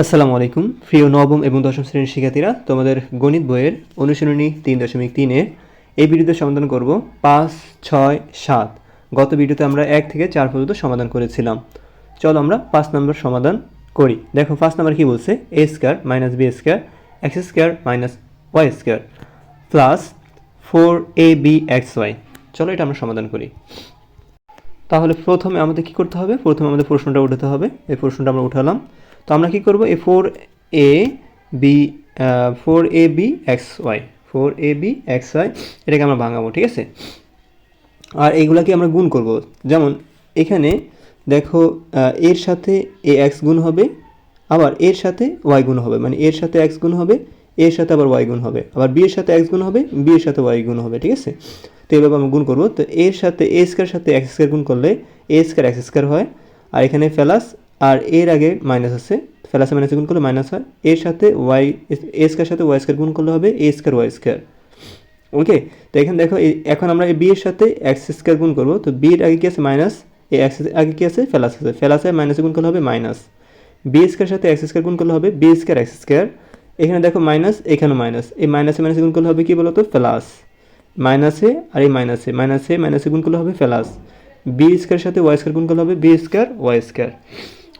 আসসালামু আলাইকুম। প্রিয় নবম এবং দশম শ্রেণির শিক্ষার্থীরা, তোমাদের গণিত বইয়ের অনুশীলনী তিন দশমিক তিনে এই ভিডিওতে সমাধান করব পাঁচ, ছয়, সাত। গত ভিডিওতে আমরা এক থেকে চার পর্যন্ত সমাধান করেছিলাম। চলো আমরা পাঁচ নম্বর সমাধান করি। দেখো, পাঁচ নম্বর কি বলছে? A square minus B square X square minus Y square plus four A B X Y চলো এটা আমরা সমাধান করি। তাহলে প্রথমে আমাদের কি করতে হবে? প্রথমে আমাদের প্রশ্নটা উঠাতে হবে। এই প্রশ্নটা আমরা উঠালাম। তো আমরা কি করব? এই four A B four A B X Y four A B X Y এটাকে আমরা ভাঙাবো, ঠিক আছে? আর এইগুলাকে আমরা গুণ করব। যেমন এখানে দেখো এর সাথে এ এক্স গুণ হবে, আবার এর সাথে ওয়াই গুণ হবে। মানে এর সাথে এক্স গুণ হবে, এর সাথে আবার ওয়াই গুণ হবে। আবার বি এর সাথে এক্স গুণ হবে বি এর সাথে ওয়াই গুণ হবে, ঠিক আছে? তো এইভাবে আমরা গুণ করব। তো এর সাথে এ স্কোয়ার সাথে এক্স স্কোয়ার গুণ করলে এ স্কোয়ার এক্স স্কোয়ার হয়। আর এখানে ফেলাস আর এর আগে মাইনাস আছে ফেলাসে মাইনাসে গুণ করলে মাইনাস হয়। এর সাথে ওয়াই এ স্কোয়ার সাথে ওয়াই স্কোয়ার গুণ করলে হবে A square Y square okay তো এখানে দেখো এখন আমরা এই বি এর সাথে এক্স স্কোয়ার গুণ করব। তো বি এর আগে কি আছে? মাইনাস এই এক্স আগে কি আছে? ফেলাস আছে। ফেলাসে মাইনাসে গুণ করলে হবে মাইনাস বি স্কোয়ার সাথে এক্স স্কোয়ার গুণ করলে হবে বি স্কোয়ার এক্স স্কোয়ার এখানে দেখো মাইনাস এখানে মাইনাস এই মাইনাসে মাইনাসে গুণ করলে হবে কি বলতো? প্লাস মাইনাসে আর এই মাইনাসে মাইনাসে মাইনাসে গুণ করলে হবে প্লাস বি স্কোয়ার সাথে ওয়াই স্কোয়ার গুণ করলে হবে B square Y square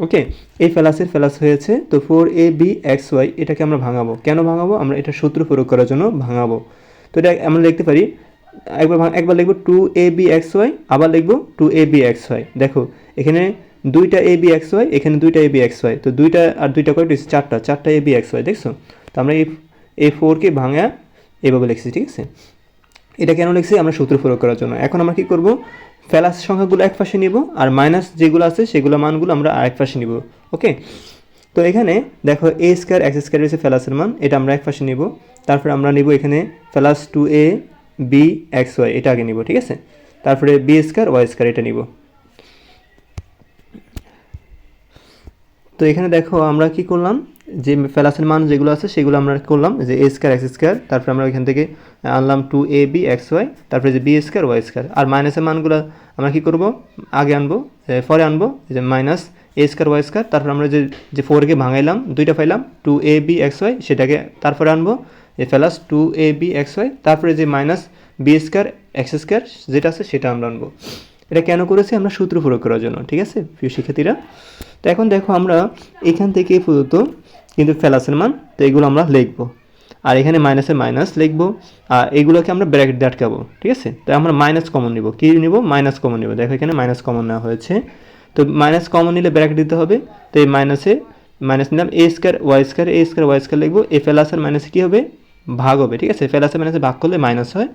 okay এই ফেলাসের ফেলাস হয়েছে, তো four A B X Y এটাকে আমরা ভাঙাবো। কেন ভাঙাবো? আমরা এটা সূত্র প্রয়োগ করার জন্য ভাঙাবো। তো এটা আমরা লিখতে পারি, একবার একবার লিখব two A B X Y আবার লিখব two A B X Y দেখো, এখানে দুইটা এ বি এক্স ওয়াই এখানে দুইটা এ বি এক্স ওয়াই তো দুইটা আর দুইটা কয়টা? চারটা। চারটা এ বি এক্স ওয়াই দেখছ? তো আমরা এই এ ফোরকে ভাঙা এভাবে লিখছি, ঠিক আছে? এটা কেন লিখছি? আমরা সূত্র প্রয়োগ করার জন্য। এখন আমরা কি করব? ফেলাস সংখ্যাগুলো এক পাশে নিব আর মাইনাস যেগুলো আছে সেগুলো মানগুলো আমরা আরেক পাশে নিব, ওকে? তো এখানে দেখো এ স্কোয়ার এক্স স্কোয়ার হচ্ছে ফেলাসের মান, এটা আমরা এক পাশে নিব। তারপরে আমরা নিব এখানে plus two A B X Y এটা আগে নিব, ঠিক আছে? তারপরে বি স্কোয়ার ওয়াই স্কোয়ার এটা নিব। তো এখানে দেখো আমরা কি করলাম? যে ফেলাসের মান যেগুলো আছে, সেগুলো আমরা করলাম। যে এ স্কোয়ার এক্স স্কোয়ার তারপরে আমরা এখান থেকে আনলাম two A B X Y তারপরে যে বি স্কোয়ার ওয়াই স্কোয়ার আর মাইনাসের মানগুলো আমরা কি করব? আগে আনব পরে আনব যে minus A square Y square তারপর আমরা যে যে ফোরকে ভাঙাইলাম, দুইটা পাইলাম two A B X Y সেটাকে তারপরে আনব যে plus two A B X Y তারপরে যে minus B square X square যেটা আছে সেটা আমরা আনব। এটা কেন করেছি? আমরা সূত্র প্রয়োগ করার জন্য, ঠিক আছে, প্রিয় শিক্ষার্থীরা? তো এখন দেখো আমরা এখান থেকে প্রদত্ত কিন্তু ফেলাসের মান, তো এগুলো আমরা লিখব। আর এখানে মাইনাসের মাইনাস লিখব। আর এগুলোকে আমরা ব্র্যাকেট দিয়ে আটকাবো ঠিক আছে? তো আমরা মাইনাস কমন নিব। কী নিব? মাইনাস কমন নিব। দেখো এখানে মাইনাস কমন নেওয়া হয়েছে। তো মাইনাস কমন নিলে ব্র্যাকেট দিতে হবে। তো এই মাইনাসে মাইনাস নিলাম A square Y square A square Y square লিখব। এ ফেলাসের মাইনাসে কী হবে? ভাগ হবে, ঠিক আছে? ফেলাসের মাইনাসে ভাগ করলে মাইনাস হয়।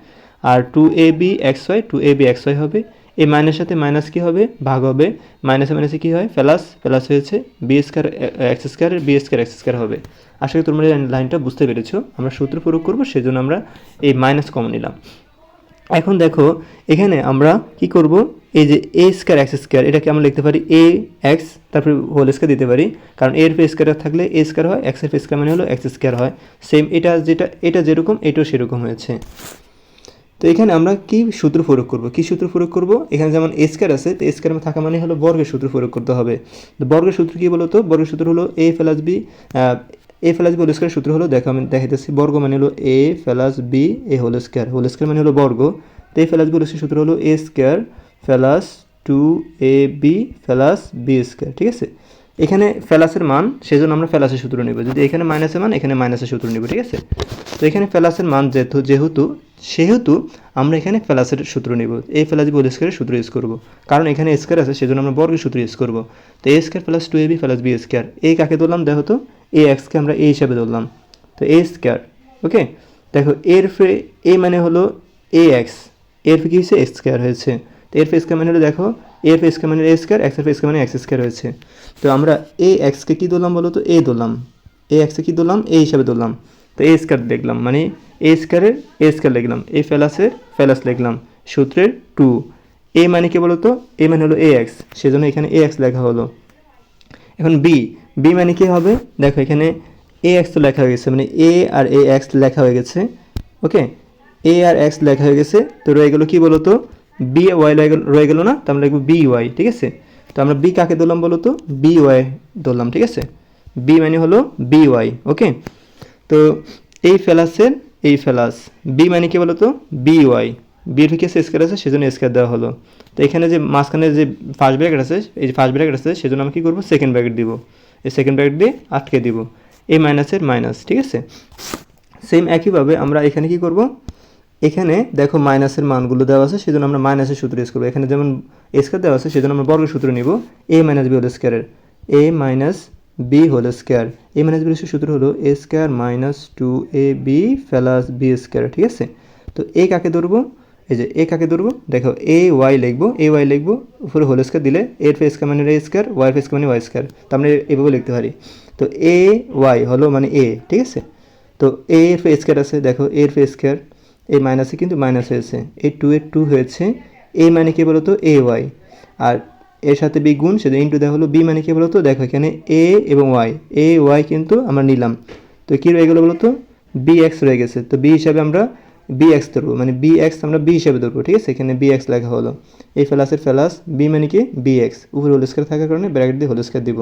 আর two A B X Y two A B X Y হবে। এই মাইনাসের সাথে মাইনাস কী হবে? ভাগ হবে। মাইনাসে মাইনাসে কী হয়? প্লাস প্লাস হয়েছে বি স্কোয়ার এক্স স্কোয়ারের বি স্কোয়ার এক্স স্কোয়ার হবে। আশা করি তোমরা লাইনটা বুঝতে পেরেছ। আমরা সূত্র প্রয়োগ করব, সেজন্য আমরা এই মাইনাস কমন নিলাম। এখন দেখো, এখানে আমরা কি করব? এই যে এ স্কোয়ার এক্স স্কোয়ার এটাকে আমরা লিখতে পারি এ এক্স তারপরে হোল স্কোয়ার দিতে পারি। কারণ এর ফে স্কোয়ার থাকলে এ স্কোয়ার হয় এক্সের ফে স্কোয়ার মানে হলো এক্স স্কোয়ার হয়। সেম এটা যেটা, এটা যেরকম, এটাও সেরকম হয়েছে। তো এখানে আমরা কি সূত্র প্রয়োগ করব? কি সূত্র প্রয়োগ করব? এখানে যেমন স্কোয়ার আছে, তো স্কোয়ার থাকা মানে হলো বর্গের সূত্র প্রয়োগ করতে হবে। তো বর্গের সূত্র কি বলতো? বর্গের সূত্র হলো A plus B A plus B whole square সূত্র হলো, দেখো আমি দেখাইতেছি, বর্গ মানে হলো A plus B A whole square whole square মানে হলো বর্গ। তো এ প্লাস বি হোল সূত্র হলো A square plus two A B plus B square ঠিক আছে? এখানে ফেলাসের মান, সেজন্য আমরা ফেলাসের সূত্র নেব। যদি এখানে মাইনাসের মান, এখানে মাইনাসের সূত্র নেব, ঠিক আছে? তো এখানে ফেলাসের মান যেহেতু যেহেতু, সেহেতু আমরা এখানে ফেলাসের সূত্র নেব। এই ফেলাস বল স্কোয়ারের সূত্র ইউজ করব। কারণ এখানে স্কোয়ার আছে, সেজন্য আমরা বর্গের সূত্র ইউজ করব। তো A square plus two A B plus B square এই কাকে ধরলাম? দেখো তো এ এক্সকে আমরা এ হিসাবে ধরলাম। তো এ স্কোয়ার ওকে দেখো, এর ফে এ মানে হলো এ এক্সের ফে কি হয়েছে? এক্স স্কোয়ার হয়েছে। তো এর ফে স্কোয়ার মানে হলো দেখো। এর ফে স্কোয়ার মানে এ স্কোয়ার এক্সের ফে স্কোয়ার মানে এক্স স্কোয়ার হয়েছে তো আমরা এ এক্সকে কী ধরলাম বলো তো এ ধরলাম এ এক্সকে কী ধরলাম? এ হিসাবে ধরলাম। তো এ স্কোয়ার দেখলাম। মানে এ স্কোয়ারের এ স্কোয়ার লিখলাম। এ ফেলাসের ফেলাস লিখলাম। সূত্রের টু এ মানে কি বলতো? এ মানে হলো এ এক্স সেজন্য এখানে এ এক্স লেখা হলো। এখন বি বি মানে কি হবে? দেখো এখানে এ এক্স তো লেখা হয়ে গেছে। মানে এ আর এ এক্স লেখা হয়ে গেছে। ওকে এ আর এক্স লেখা হয়ে গেছে। তো রয়ে গেলো কি বলতো? বি ওয়াই রয়ে গেলো না? তো আমরা লিখব বি ওয়াই ঠিক আছে? তো আমরা বি কাকে ধরলাম বলো তো? বি ওয়াই ধরলাম, ঠিক আছে? বি মানে হলো বি ওয়াই ওকে তো এই ফেলাসের এই ফেলাস বি মানে কি বলতো বি ওয়াই বির থেকে স্কোয়ার আছে, সেজন্য স্কোয়ার দেওয়া হলো। তো এখানে যে মাঝখানে যে ফার্স্ট ব্র্যাকেট আছে, এই যে ফার্স্ট ব্র্যাকেট আছে, সেজন্য আমি কী করব? সেকেন্ড ব্র্যাকেট দিব। এই সেকেন্ড ব্র্যাকেট দিয়ে আটকে দিব। এই মাইনাসের মাইনাস ঠিক আছে? সেম একইভাবে আমরা এখানে কি করব? এখানে দেখো মাইনাসের মানগুলো দেওয়া আছে, সেজন্য আমরা মাইনাসের সূত্র ইউজ করব। এখানে যেমন স্কোয়ার দেওয়া আছে, সেজন্য আমরা বর্গের সূত্র নিব। এ মাইনাস বি হোল স্কোয়ারের A minus B whole square A minus B সূত্র হলো A square minus two A B plus B square ঠিক আছে? তো এ কাকে ধরবো? এই যে এ কাকে ধরবো? দেখো এ ওয়াই লিখব। এ ওয়াই লিখব, উপরে হোল স্কোয়ার দিলে এর ফেস মানে এ স্কোয়ার ওয়াই ফেস মানে ওয়াই স্কোয়ার তো আমরা এভাবে লিখতে পারি। তো এ ওয়াই হলো মানে এ ঠিক আছে? তো এ এর ফেস স্কোয়ার আছে, দেখো এর ফেস স্কোয়ার এই মাইনাসে কিন্তু মাইনাস হয়েছে। এই টু এর টু হয়েছে। এ মানে কি বলতো? এ ওয়াই আর এর সাথে বি গুণ সেটা ইন্টু দেওয়া হলো বি মানে কি বলতো? দেখো এখানে এ এবং ওয়াই এ ওয়াই কিন্তু আমরা নিলাম। তো কী রয়ে গেলো বলতো? বি এক্স রয়ে গেছে। তো বি হিসাবে আমরা বি এক্স ধরবো। মানে বি এক্স আমরা বি হিসাবে ধরবো, ঠিক আছে? এখানে বি এক্স লেখা হলো। এই ফেলাসের ফেলাস বি মানে কি? বি এক্স উপরে হোল স্কোয়ার থাকার কারণে ব্র্যাকেট দিয়ে হোল স্কোয়ার দিব।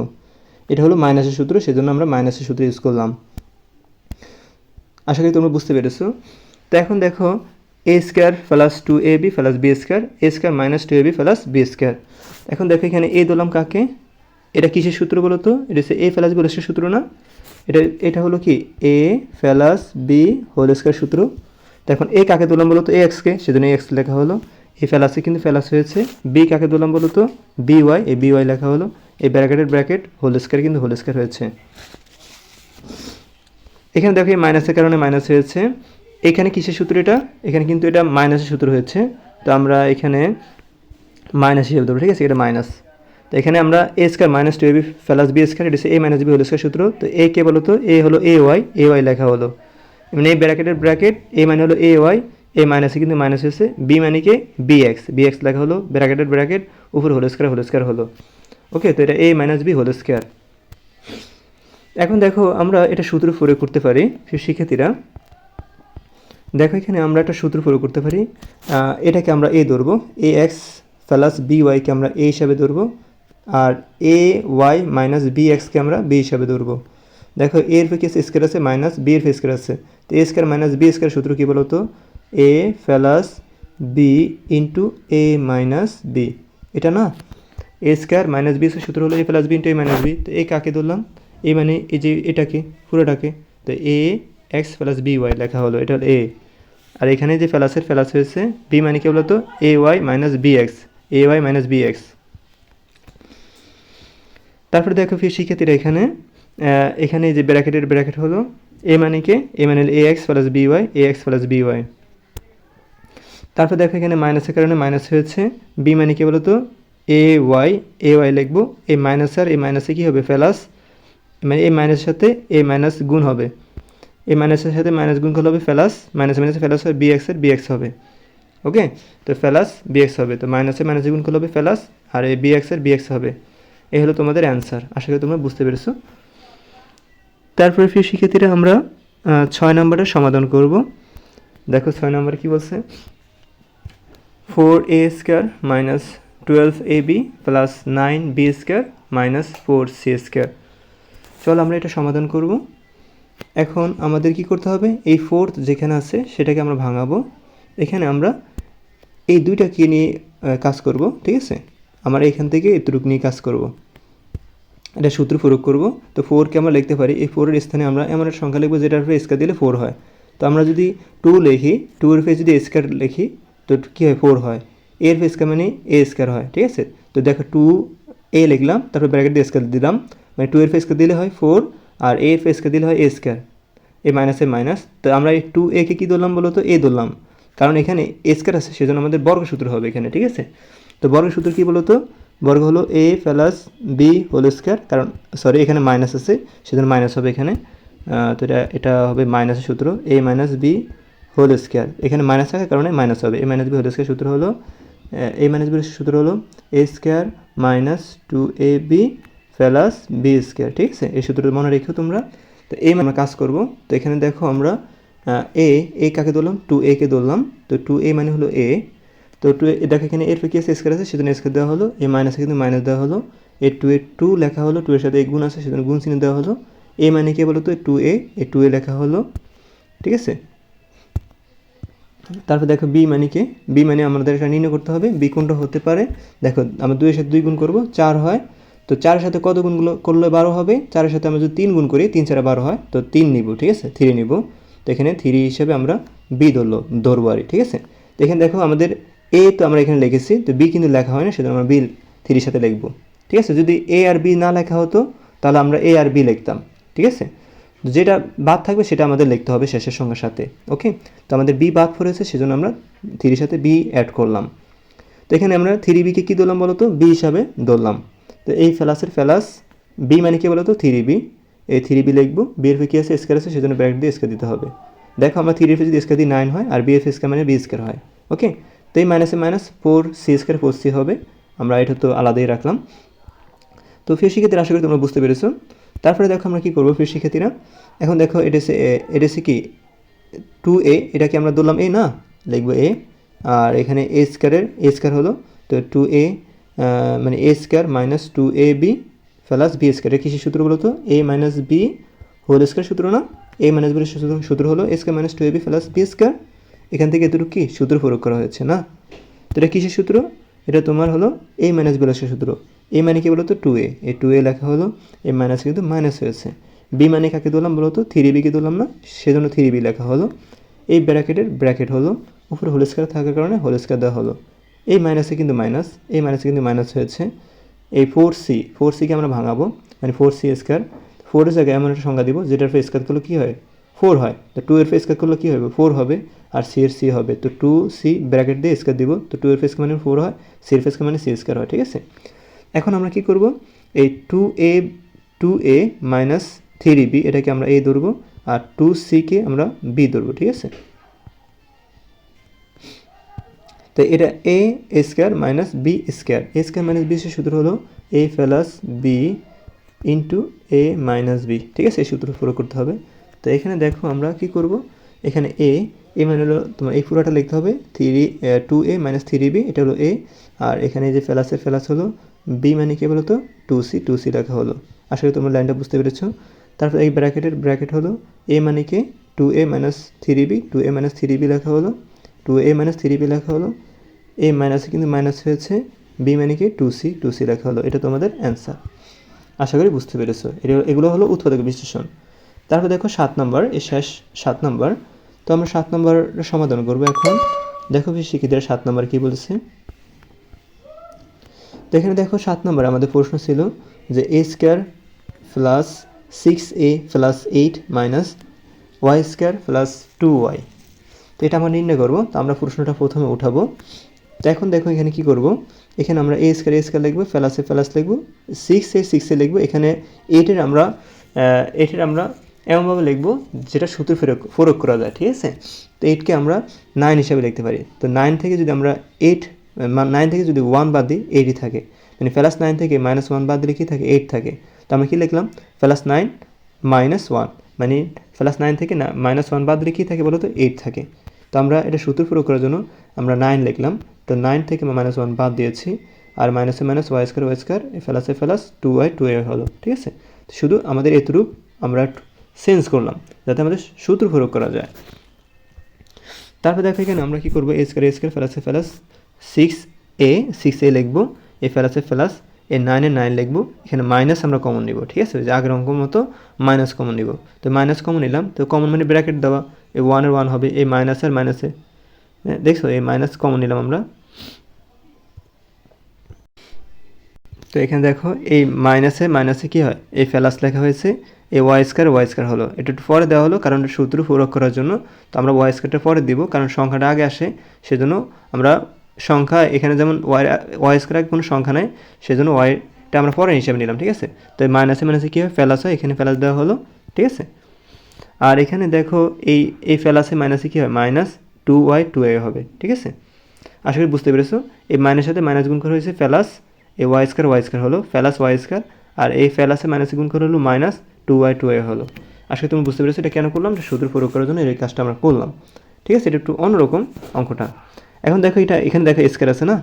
এটা হলো মাইনাসের সূত্র, সেজন্য আমরা মাইনাসের সূত্র ইউজ করলাম। আশা করি তোমরা বুঝতে পেরেছ। তো এখন দেখো A square plus two A B plus B square A square minus two A B plus B square এখন দেখো এখানে এ দিলাম কাকে? এটা কিসের সূত্র বলো তো? এটা হচ্ছে এ প্লাস বি হোল সূত্র না? এটা এটা হলো কি? এ প্লাস বি হোল সূত্র। তো এখন এ কাকে দিলাম বলো তো? এ এক্সকে সেজন্য এ এক্স লেখা হলো এই ফেলাসে কিন্তু ফেলাস হয়েছে। বি কাকে দিলাম বলো তো? বি ওয়াই এই বি ওয়াই লেখা হলো। এই ব্র্যাকেটের ব্র্যাকেট হোল স্কোয়ার কিন্তু হোল স্কোয়ার হয়েছে। এখানে দেখো এই মাইনাসের কারণে মাইনাস হয়েছে। এখানে কিসের সূত্র এটা? এখানে কিন্তু এটা মাইনাসের সূত্র হয়েছে। তো আমরা এখানে মাইনাস হিসেবে দেবো ঠিক আছে? এটা মাইনাস তো এখানে আমরা A square minus two A B plus B square এটা A minus B whole square সূত্র। তো এ কে বলো তো? এ হলো এ ওয়াই এ ওয়াই লেখা হলো। মানে এই ব্র্যাকেটের ব্র্যাকেট এ মানে হলো এ ওয়াই এ মাইনাসে কিন্তু মাইনাস হয়েছে। বি মানে কে? বি এক্স বি এক্স লেখা হলো ব্র্যাকেটের ব্র্যাকেট, উপর হোল স্কোয়ার হোল স্কোয়ার হলো। ওকে, তো এটা A minus B whole square এখন দেখো, আমরা এটা সূত্র প্রয়োগ করতে পারি। শিক্ষার্থীরা দেখো এখানে আমরা একটা সূত্র প্রয়োগ করতে পারি। এটাকে আমরা এ ধরবো। এ এক্স প্লাস বি ওয়াইকে আমরা এ হিসাবে ধরবো। আর এ ওয়াই মাইনাস বি এক্সকে আমরা বি হিসাবে ধরবো। দেখো এ এর ফেকে স্কোয়ার আছে মাইনাস বি এর স্কোয়ার আছে। তো A square minus B square সূত্র কী বলতো? A plus B into A minus B এটা না? এ স্কোয়ার মাইনাস বি সূত্র হলো A plus B into A minus B তো এ কাকে ধরলাম? এ মানে এই যে এটাকে, পুরোটাকে। তো A X plus B Y লেখা হলো, এটা হলো এ আর এখানে যে ফেলাসের ফেলাস হয়েছে বি মানে কি বলতো? A Y minus B X A Y minus B X তারপরে দেখো ফির শিক্ষার্থীরা এখানে এখানে যে ব্র্যাকেটের ব্র্যাকেট হলো এ মানে কে? এ মানে A X plus B Y A X plus B Y তারপর দেখো এখানে মাইনাসের কারণে মাইনাস হয়েছে বি মানে কি বলতো? এ ওয়াই এ ওয়াই লিখব এই মাইনাস আর এই মাইনাসে কী হবে? ফেলাস মানে এই মাইনাসের সাথে এ মাইনাস গুণ হবে। এই মাইনাসের সাথে মাইনাস গুণ করলে হবে ফেলাস মাইনাস মাইনাসে ফেলাস হবে বি এক্সের বি হবে। ওকে তো ফেলাস বি এক্স হবে। তো মাইনাসে মাইনাসে গুণ করলে হবে ফেলাস, আর এই বি এক্সের বি এক্স হবে। এই হলো তোমাদের অ্যান্সার আশা করি তোমরা বুঝতে পেরেছ। তারপরে ফির শিক্ষার্থীরা, আমরা ছয় নম্বরের সমাধান করব। দেখো ছয় নম্বর কি বলছে? Four A square minus twelve A B plus nine B square minus four C square চলো আমরা এটা সমাধান করব। এখন আমাদের কি করতে হবে? এই ফোর্থ যেখানে আছে, সেটাকে আমরা ভাঙাবো। এখানে আমরা এই দুইটা দুইটাকে নিয়ে কাজ করব, ঠিক আছে? আমরা এখান থেকে এতটুকু নিয়ে কাজ করব। এটা সূত্র প্রয়োগ করব। তো ফোরকে আমরা লিখতে পারি, এই ফোরের স্থানে আমরা এমন একটা সংখ্যা লিখব যেটার উপরে স্কার দিলে ফোর হয়। তো আমরা যদি টু লিখি টু এর ফেস যদি স্কার লিখি, তো কী হয়? ফোর হয়। এর ফেস মানে এ স্কার হয়, ঠিক আছে? তো দেখো টু এ লিখলাম, তারপর ব্র্যাকেট দিয়ে স্কার দিলাম। মানে টু এর ফেসকে দিলে হয় ফোর আর এর ফেসকে দিলে হয় এ স্কোয়ার এ মাইনাসে মাইনাস তো আমরা এই টু একে কী ধরলাম বলো তো এ ধরলাম। কারণ এখানে এ স্কোয়ার আছে, সেজন্য আমাদের বর্গসূত্র হবে এখানে, ঠিক আছে? তো বর্গসূত্র কী বলো তো বর্গ হলো A plus B whole square কারণ সরি এখানে মাইনাস আছে, সেজন্য মাইনাস হবে এখানে। তো এটা এটা হবে মাইনাসের সূত্র। A minus B whole square এখানে মাইনাস থাকার কারণে মাইনাস হবে। A minus B whole square সূত্র হলো এ মাইনাস বি সূত্র হলো A square minus two A B plus B square ঠিক আছে? এই সূত্রটা মনে রেখো তোমরা। তো এই আমরা কাজ করব। তো এখানে দেখো আমরা এ এ কাকে ধরলাম? টু এ কে ধরলাম। তো টু এ মানে হলো এ তো টু এ দেখো এখানে এর কি আছে? স্কোয়ার আছে, সেজন্য স্কোয়ার দেওয়া হলো। এ মাইনাসে কিন্তু মাইনাস দেওয়া হলো। এ টু এ টু লেখা হলো টু এর সাথে এ গুণ আছে, সেজন্য গুণ চিহ্ন দেওয়া হলো। এ মানে কি বলো তো টু এ এ টু এ লেখা হলো। ঠিক আছে? তারপর দেখো বি মানে কি? বি মানে আমাদের এটা নির্ণয় করতে হবে। বি কোনটা হতে পারে? দেখো, আমরা দুইয়ের সাথে দুই গুণ করব, চার হয়। তো চারের সাথে কত গুণগুলো করলে বারো হবে? চারের সাথে আমরা যদি তিন গুণ করি, তিন চারে বারো হয়, তো তিন নিব, ঠিক আছে? থ্রি নিব। তো এখানে থ্রি হিসেবে আমরা বি ধরলো, ধরবো আর ঠিক আছে? তো এখানে দেখো আমাদের এ তো আমরা এখানে লিখেছি, তো বি কিন্তু লেখা হয় না সেজন্য আমরা বি থ্রির সাথে লিখব, ঠিক আছে? যদি এ আর বি না লেখা হতো, তাহলে আমরা এ আর বি লিখতাম, ঠিক আছে? যেটা বাদ থাকবে, সেটা আমাদের লিখতে হবে শেষের সঙ্গে সাথে, ওকে? তো আমাদের বি বাদ পড়েছে, সেজন্য আমরা থ্রির সাথে বি অ্যাড করলাম। তো এখানে আমরা থ্রি বিকে কী ধরলাম বলো তো? বি হিসাবে ধরলাম। তো এই ফেলাসের ফেলাস বি মানে কি বলো তো থ্রি বি এই থ্রি বি লিখব বি এর কি আছে? স্কোয়ার আছে, সেজন্য ব্র্যাকেট দিয়ে স্কোয়ার দিতে হবে। দেখো আমরা থ্রি এর যদি স্কোয়ার দিই নাইন হয়, আর বি এফ স্কোয়ার মানে বি স্কোয়ার হয়। ওকে তো এই মাইনাসে minus four C square four C হবে। আমরা এটা তো আলাদাই রাখলাম। তো ফির শিক্ষার্থীরা, আশা করি তোমরা বুঝতে পেরেছ। তারপরে দেখো আমরা কী করব ফির শিক্ষার্থীরা? এখন দেখো, এটা এটা কি? টু এ এটাকে আমরা ধরলাম এ না? লিখব এ আর এখানে এ স্কোয়ারের এ স্কোয়ার হলো, তো টু এ মানে A square minus two A B plus B square কিসের সূত্র বলো তো? A minus B whole square সূত্র না? এ মাইনাস বির সূত্র হলো A square minus two A B plus B square এখান থেকে এতটুকু কি? সূত্র প্রয়োগ করা হয়েছে না? তো এটা কিসের সূত্র? এটা তোমার হলো এ মাইনাস বিলসের সূত্র। এ মানে কি বলো তো? টু এ এই টু এ লেখা হলো এ মাইনাস কিন্তু মাইনাস হয়েছে। বি মানে কাকে দিলাম বলো তো? থ্রি বিকে দিলাম না? সেজন্য থ্রি বি লেখা হলো। এই ব্র্যাকেটের ব্র্যাকেট হলো, উপরে হোল স্কোয়ার থাকার কারণে হোল স্কোয়ার দেওয়া হলো। এই মাইনাসে কিন্তু মাইনাস এই মাইনাসে কিন্তু মাইনাস হয়েছে। এই ফোর সি ফোর সিকে আমরা ভাঙাবো মানে ফোর সি স্কোয়ার ফোরের জায়গায় এমন একটা সংখ্যা দিব, যেটার ফেস স্কোয়ার করলে কী হয়? ফোর হয়। তো টু এর ফেস স্কোয়ার করলে কী হবে? ফোর হবে, আর সি এর সি হবে। তো টু সি ব্র্যাকেট দিয়ে স্কোয়ার দিব, তো টু এর ফেস মানে ফোর হয় সি এর ফেস মানে সি স্কোয়ার হয়, ঠিক আছে? এখন আমরা কি করব? এই two A two A minus three B এটাকে আমরা এ ধরবো, আর টু সিকে আমরা বি ধরবো, ঠিক আছে? তো এটা A square minus B square A square minus B সূত্র হলো A plus B into A minus B ঠিক আছে? এই সূত্র পুরো করতে হবে। তো এখানে দেখো আমরা কি করব? এখানে এ এ মানে হলো তোমার এই পুরোটা লিখতে হবে। Three two A minus three B এটা হলো এ আর এখানে যে ফেলাসের ফেলাস হলো বি মানে কি বলো তো টু সি টু সি লেখা হলো। আশা করি তোমরা লাইনটা বুঝতে পেরেছ। তারপর এই ব্র্যাকেটের ব্র্যাকেট হলো এ মানে কি? Two A minus three B two A minus three B লেখা হলো। Two A minus three B লেখা হলো। এ মাইনাসে কিন্তু মাইনাস হয়েছে বি মানে কি? টু সি টু সি লেখা হলো। এটা তোমাদের অ্যান্সার আশা করি বুঝতে পেরেছ। এটা এগুলো হলো উৎপাদক বিশ্লেষণ। তারপর দেখো সাত নম্বর এই শেষ সাত নম্বর। তো আমরা সাত নম্বর সমাধান করব এখন। দেখো শিক্ষিতরা সাত নম্বর কি বলছে? তো এখানে দেখো সাত নম্বর আমাদের প্রশ্ন ছিল যে A square plus six A plus eight minus Y square plus two Y তো এটা আমরা নির্ণয় করব। তো আমরা প্রশ্নটা প্রথমে উঠাবো। তো এখন দেখো এখানে কি করব? এখানে আমরা এ স্কোয়ার এ স্কোয়ার লিখব প্লাসে প্লাস লিখব সিক্স এ সিক্সে লিখব, এখানে এইটের আমরা এইটের আমরা এমনভাবে লিখব, যেটা সূত্র ফেরক প্রয়োগ করা যায়, ঠিক আছে? তো এইটকে আমরা নাইন হিসাবে লিখতে পারি। তো নাইন থেকে যদি আমরা এইট নাইন থেকে যদি ওয়ান বাদ দিই এইটই থাকে। মানে প্লাস নাইন থেকে মাইনাস ওয়ান বাদ দিলে কী থাকে? এইট থাকে। তো আমরা কী লিখলাম? প্লাস নাইন মাইনাস ওয়ান মানে প্লাস নাইন থেকে না মাইনাস ওয়ান বাদ দিলে কী থাকে বলো তো এইট থাকে। তো আমরা এটা সূত্র প্রয়োগ করার জন্য আমরা নাইন লিখলাম। তো নাইন থেকে মাইনাস ওয়ান বাদ দিয়েছি। আর মাইনাসে minus Y square Y square প্লাসে plus two Y two A হলো। ঠিক আছে? শুধু আমাদের এতটুকু আমরা চেঞ্জ করলাম, যাতে আমাদের সূত্র প্রয়োগ করা যায়। তারপর দেখো এখানে আমরা কী করব? এ স্কোয়ার এ স্কোয়ার প্লাসে plus six A six A লিখব। এ প্লাসে প্লাস এ নাইনে নাইন লিখব। এখানে মাইনাস আমরা কমন নিব। ঠিক আছে? যে আগের অঙ্ক মতো মাইনাস কমন নিব। তো মাইনাস কমন নিলাম। তো কমন মানে ব্র্যাকেট দেওয়া। এই ওয়ানের ওয়ান হবে, এই মাইনাসের মাইনাসে দেখছ, এই মাইনাস কমন নিলাম আমরা। তো এখানে দেখো, এই মাইনাসে মাইনাসে কী হয়? এই ফেলাস লেখা হয়েছে, এই ওয়াই স্কোয়ার ওয়াই স্কোয়ার হলো। এটা একটু পরে দেওয়া হলো, কারণ সূত্র প্রয়োগ করার জন্য। তো আমরা ওয়াই স্কোয়ারটা পরে দিব, কারণ সংখ্যাটা আগে আসে, সেজন্য আমরা সংখ্যা, এখানে যেমন ওয়াই ওয়াই স্কোয়ার কোনো সংখ্যা নেই, সেজন্য ওয়াইটা আমরা পরে হিসাবে নিলাম, ঠিক আছে? তো এই মাইনাসে মাইনাসে কী হয়? ফেলাস হয়, এখানে ফেলাস দেওয়া হলো, ঠিক আছে? আর এখানে দেখো এই এই ফেলাসে মাইনাসে কী হয়? Minus two Y two A হবে, ঠিক আছে? আশা করি বুঝতে পেরেছ? এই মাইনাসের সাথে মাইনাস গুণ করা হয়েছে ফেলাস এই ওয়াই স্কোয়ার ওয়াই স্কোয়ার হলো ফেলাস ওয়াই স্কোয়ার আর এই ফেলাসে মাইনাসে গুণ করা হলো minus two Y two A হলো। আশা করি তুমি বুঝতে পেরেছ এটা কেন করলাম? সূত্র প্রয়োগ করার জন্য এই কাজটা আমরা করলাম। ঠিক আছে, এটা একটু অন্যরকম অঙ্কটা। এখন দেখো এটা, এখানে দেখো স্কোয়ার আছে না?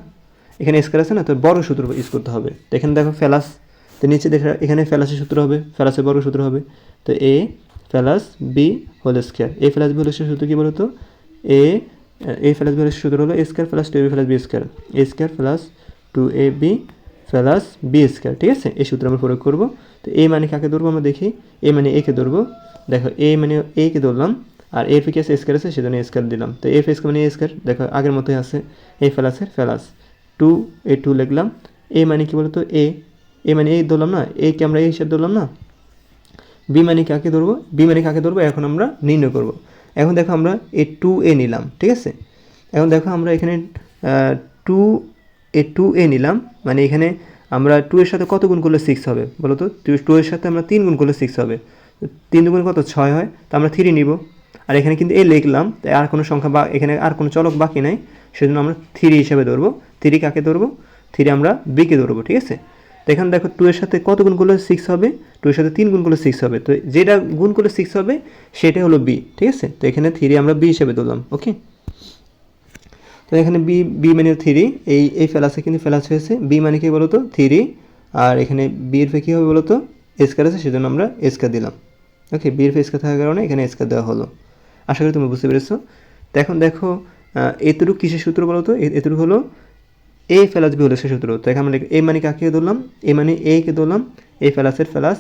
এখানে স্কোয়ার আছে না? তো বড় সূত্র ইউজ করতে হবে। তো এখানে দেখো ফেলাস তো নিচে দেখা, এখানে ফেলাসের সূত্র হবে ফেলাসের বর্গ সূত্র হবে। তো A plus B whole square. A plus B whole square সূত্র কী বলতো? A A plus B whole সূত্র হলো A square plus two A B plus B square. A square plus two A B plus B square, ঠিক আছে? এই সূত্র আমরা প্রয়োগ করব। তো এ মানে কাকে ধরবো আমরা দেখি? এ মানে একে ধরবো। দেখো এ মানে এ কে ধরলাম, আর এর ফিকে আছে স্কোয়ার আছে, সেজন্য স্কোয়ার দিলাম। তো এ স্কোয়ার মানে এ স্কোয়ার, দেখো, আগের মতোই আছে। এ ফেলাসের ফেলাস। টু এ টু লিখলাম। এ মানে কি বলতো? এ এ মানে এই ধরলাম না? এ কে আমরা এই হিসাবে ধরলাম না? বি মানে কাকে ধরবো? বি মানে কাকে ধরবো? এখন আমরা নির্ণয় করব। এখন দেখো আমরা এ টু এ নিলাম, ঠিক আছে? এখন দেখো আমরা এখানে টু এ টু এ নিলাম মানে এখানে আমরা টু এর সাথে কত গুণ করলে সিক্স হবে? বলো তো, টু এর সাথে আমরা তিন গুণ করলে সিক্স হবে। তিন গুণ কত? ছয় হয়। তো আমরা থ্রি নিব। আর এখানে কিন্তু এ লিখলাম, তাই আর কোনো সংখ্যা বা, এখানে আর কোনো চলক বাকি নাই। সেজন্য আমরা থ্রি হিসেবে ধরবো। থ্রি কাকে ধরবো? থ্রি আমরা বিকে ধরবো, ঠিক আছে? তো এখানে দেখো টু এর সাথে কত গুণ করলে সিক্স হবে? টু এর সাথে তিন গুণ করলে সিক্স হবে। তো যেটা গুণ করলে সিক্স হবে সেটা হলো বি ঠিক আছে? তো এখানে থ্রি আমরা বি হিসেবে ধরলাম ওকে তো এখানে বি বি মানে থ্রি এই এই ফেলাসে কিন্তু ফেলাস হয়েছে। বি মানে কি বলতো? থ্রি আর এখানে বি এর ফে কী হবে বলতো? এসকার আছে, সেজন্য আমরা এসকার দিলাম ওকে বি এর ফে এসকার থাকার কারণে এখানে এসকার দেওয়া হলো। আশা করি তুমি বুঝতে পেরেছ। তো এখন দেখো এতটুকু কিসের সূত্র বলো তো এ- এতটুকু হলো এ ফেলাস বি হলো সে সূত্র তো এখানে আমরা এ মানে কাকে ধরলাম? এ মানে এ কে ধরলাম? এ ফেলাসের ফেলাস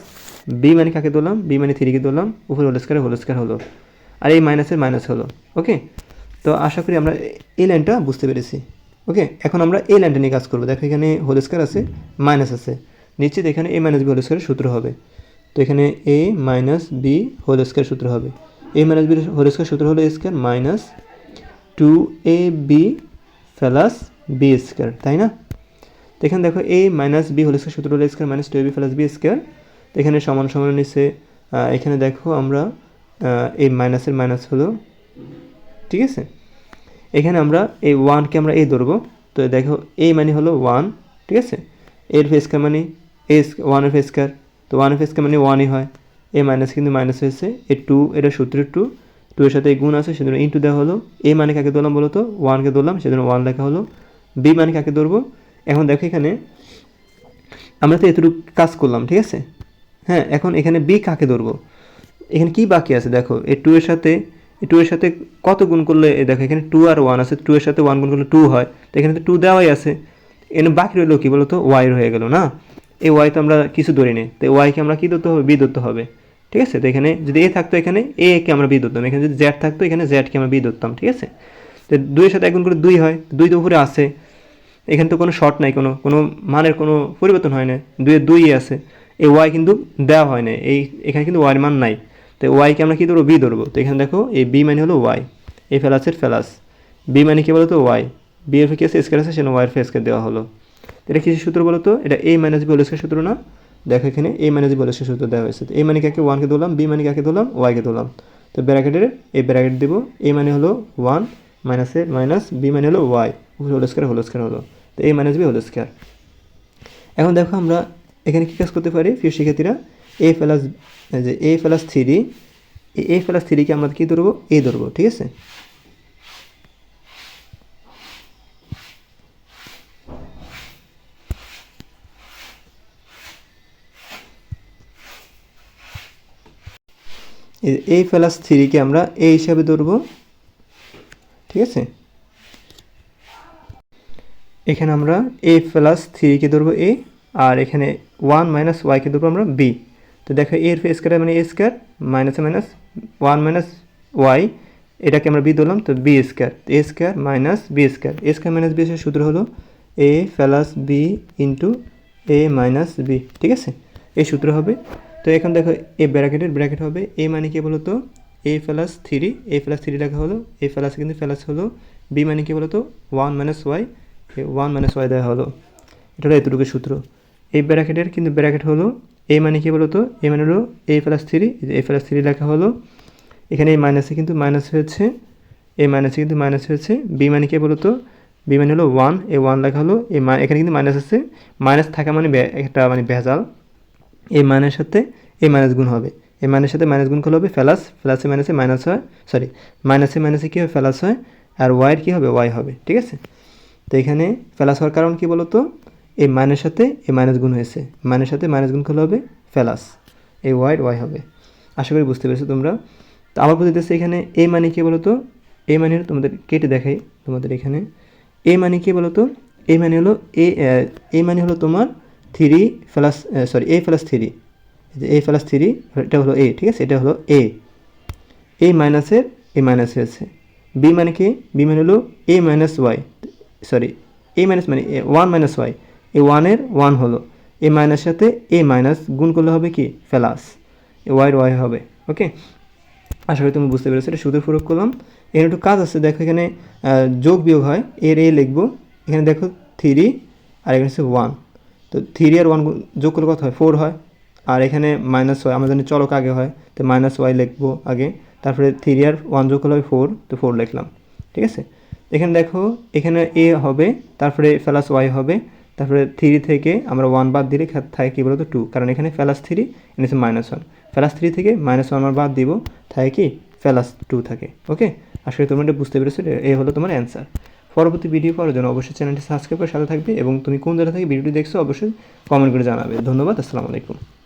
বি মানে কাকে ধরলাম? বি মানে থ্রিকে ধরলাম? উপরে হোলস্কার হোলস্কার হলো। আর এই মাইনাসের মাইনাস হলো। ওকে তো আশা করি আমরা এই লাইনটা বুঝতে পেরেছি। ওকে এখন আমরা এই লাইনটা নিয়ে কাজ করব। দেখো এখানে হোলস্কার আছে মাইনাস আছে। নিশ্চিত এখানে এ মাইনাস বি হোলস্কারের সূত্র হবে। তো এখানে এ মাইনাস বি হোলস্কার সূত্র হবে। এ মাইনাস বি হোলস্কার সূত্র হলো square minus two A B plus B square তাই না? তো এখানে দেখো A minus B whole square সূত্র হলো square minus two A B plus B square তো এখানে সমান সমান নিচে এখানে দেখো আমরা এই মাইনাসের মাইনাস হলো, ঠিক আছে? এখানে আমরা এই ওয়ানকে আমরা এ ধরবো। তো দেখো এ মানে হলো ওয়ান ঠিক আছে? এর ফেসকার মানে এ ওয়ানের ফেসকার তো ওয়ানের ফেসকার মানে ওয়ানই হয়। এ মাইনাস কিন্তু মাইনাস হয়েছে। এ টু এটা সূত্রের টু টু এর সাথে গুণ আছে, সেজন্য ইন্টু দেওয়া হলো। এ মানে কাকে ধরলাম বলো তো ওয়ানকে ধরলাম, সেজন্য ওয়ান লেখা হলো বি মানে কাকে ধরবো? এখন দেখো এখানে আমরা তো এতটুকু কাজ করলাম, ঠিক আছে? হ্যাঁ এখন এখানে বি কাকে ধরবো? এখানে কি বাকি আছে? দেখো, এই টু এর সাথে টু এর সাথে কত গুণ করলে দেখো এখানে টু আর ওয়ান আছে টু এর সাথে ওয়ান গুণ করলে টু হয়। তো এখানে তো টু দেওয়াই আছে। এখানে বাকি রইল কি বলতো? ওয়াই হয়ে গেল, না? এই ওয়াই তো আমরা কিছু ধরি নি। তো ওয়াইকে আমরা কি ধরতে হবে? বি ধরতে হবে। ঠিক আছে? তো এখানে যদি এ থাকতো এখানে এ কে আমরা বি ধরতাম। এখানে যদি জেড থাকতো, এখানে জেডকে আমরা বি ধরতাম, ঠিক আছে? তো দুইয়ের সাথে এক গুণ করে দুই হয়। দুই তো উপরে আছে। এখানে তো কোনো শর্ট নাই, কোনো কোনো মানের কোনো পরিবর্তন হয় না দুয়ে দুই আছে। এই ওয়াই কিন্তু দেওয়া হয় না এই, এখানে কিন্তু ওয়াইয়ের মান নাই। তো ওয়াইকে আমরা কী ধরবো? বি ধরবো। তো এখানে দেখো, এই বি মানে হলো ওয়াই এই ফেলাসের ফেলাস বি মানে কি বলতো? ওয়াই বি এর কি আছে? স্কোয়ার আছে, সেজন্য ওয়াইয়ের ফেসকে দেওয়া হলো। এটা কিসের সূত্র বলো তো এটা এ মাইনাস বি হোলের সূত্র না? দেখো এখানে এ মাইনাস বি হোলের সূত্র দেওয়া হয়েছে। এ মানে কাকে? ওয়ানকে ধরলাম। বি মানে কাকে ধরলাম? ওয়াইকে ধরলাম। তো ব্র্যাকেটের এই ব্র্যাকেট দেবো। এ মানে হলো ওয়ান মাইনাসের মাইনাস বি মানে হলো Y whole square whole square হলো। তো A minus B whole square এখন দেখো আমরা এখানে কী কাজ করতে পারি? প্রিয় শিক্ষার্থীরা এ প্লাস যে A plus three A plus থ্রিকে আমরা কী ধরবো? এ ধরবো, ঠিক আছে? এ প্লাস থ্রিকে আমরা এ হিসাবে ধরবো, ঠিক আছে? এখানে আমরা এ প্লাস থ্রিকে ধরবো এ আর এখানে ওয়ান মাইনাস ওয়াইকে ধরবো আমরা বি তো দেখো এর স্কোয়ার মানে এ স্কোয়ার মাইনাসে মাইনাস ওয়ান মাইনাস ওয়াই এটাকে আমরা বি ধরলাম, তো B square A square minus B square A square minus B এর সূত্র হলো A plus B into A minus B ঠিক আছে? এই সূত্র হবে। তো এখন দেখো এ ব্র্যাকেটের ব্র্যাকেট হবে। এ মানে কি বলতো? A plus three A plus three লেখা হলো। এ প্লাস কিন্তু প্লাস হলো। বি মানে কি বলতো? One minus Y one minus Y দেওয়া হলো। এটা হলো এতটুকু সূত্র। এই ব্র্যাকেটের কিন্তু ব্র্যাকেট হলো এ মানে কি বলতো? এ মানে হলো A plus three A plus three লেখা হলো। এখানে এই মাইনাসে কিন্তু মাইনাস হয়েছে এ মাইনাসে কিন্তু মাইনাস হয়েছে। বি মানে কি বলতো? বি মানে হলো ওয়ান এ ওয়ান লেখা হলো। মা- এখানে কিন্তু মাইনাস আছে। মাইনাস থাকা মানে একটা মানে ভেজাল। এই মানের সাথে এই মাইনাস গুণ হবে। এই মানের সাথে মাইনাস গুণ করলে হবে ফেলাস ফেলাসে মাইনাসে মাইনাস হয়। সরি মাইনাসে মাইনাসে কী হবে ফেলাস হয়। আর ওয়াইয়ের কী হবে? ওয়াই হবে। ঠিক আছে? তো এখানে ফেলাস হওয়ার কারণ কি বলতো? এই মাইনের সাথে এই মাইনাস গুণ হয়েছে। মাইনের সাথে মাইনাস গুণ করলে হবে ফেলাস। এই ওয়াইড ওয়াই হবে। আশা করি বুঝতে পেরেছ তোমরা। তো আবার বলতে দিতেছে এখানে এ মানে কি বলো তো এ মানে হলো তোমাদের কেটে দেখাই তোমাদের এখানে। এ মানে কি বলো তো এ মানে হলো এ এ মানে হলো তোমার three plus sorry A plus three. যে এ প্লাস থ্রি, এটা হলো এ, ঠিক আছে? এটা হলো এ। এ মাইনাসের, এ মাইনাস হয়েছে। বি মানে কি? বি মানে হলো A minus Y. Sorry A minus মানে ওয়ান মাইনাস ওয়াই এ ওয়ানের ওয়ান হলো। এ মাইনাস সাথে এ মাইনাস গুণ করলে হবে কি? ফেলাস এ ওয়াইয়ের ওয়াই হবে ওকে আশা করি তুমি বুঝতে পেরেছ, এটা সুদের প্রয়োগ করলাম। এর একটু কাজ আছে, দেখো এখানে যোগ বিয়োগ হয়, এর এ লিখব। এখানে দেখো থ্রি আর এখানে হচ্ছে ওয়ান তো থ্রি আর ওয়ান যোগ করলে কত হয়? ফোর হয়। আর এখানে মাইনাস ওয়াই আমাদের চলক আগে হয়। তো মাইনাস ওয়াই লিখব আগে। তারপরে থ্রি আর ওয়ান যোগ করলে হয় ফোর তো ফোর লিখলাম, ঠিক আছে? এখানে দেখো, এখানে এ হবে, তারপরে প্লাস ওয়াই হবে, তারপরে থ্রি থেকে আমরা ওয়ান বাদ দিলে থাকে কী বলতো টু কারণ এখানে প্লাস থ্রি এখানে হচ্ছে মাইনাস ওয়ান প্লাস থ্রি থেকে মাইনাস ওয়ান আমরা বাদ দিব, থাকে কি? ফেলাস টু থাকে ওকে আসলে তোমরা এটা বুঝতে পেরেছ এ- হলো তোমার অ্যান্সার পরবর্তী ভিডিও পাওয়ার জন্য অবশ্যই চ্যানেলটি সাবস্ক্রাইব করে সাথে থাকবে এবং তুমি কোন জায়গা থেকে ভিডিওটি দেখছ, অবশ্যই কমেন্ট করে জানাবে। ধন্যবাদ, আসসালামু আলাইকুম।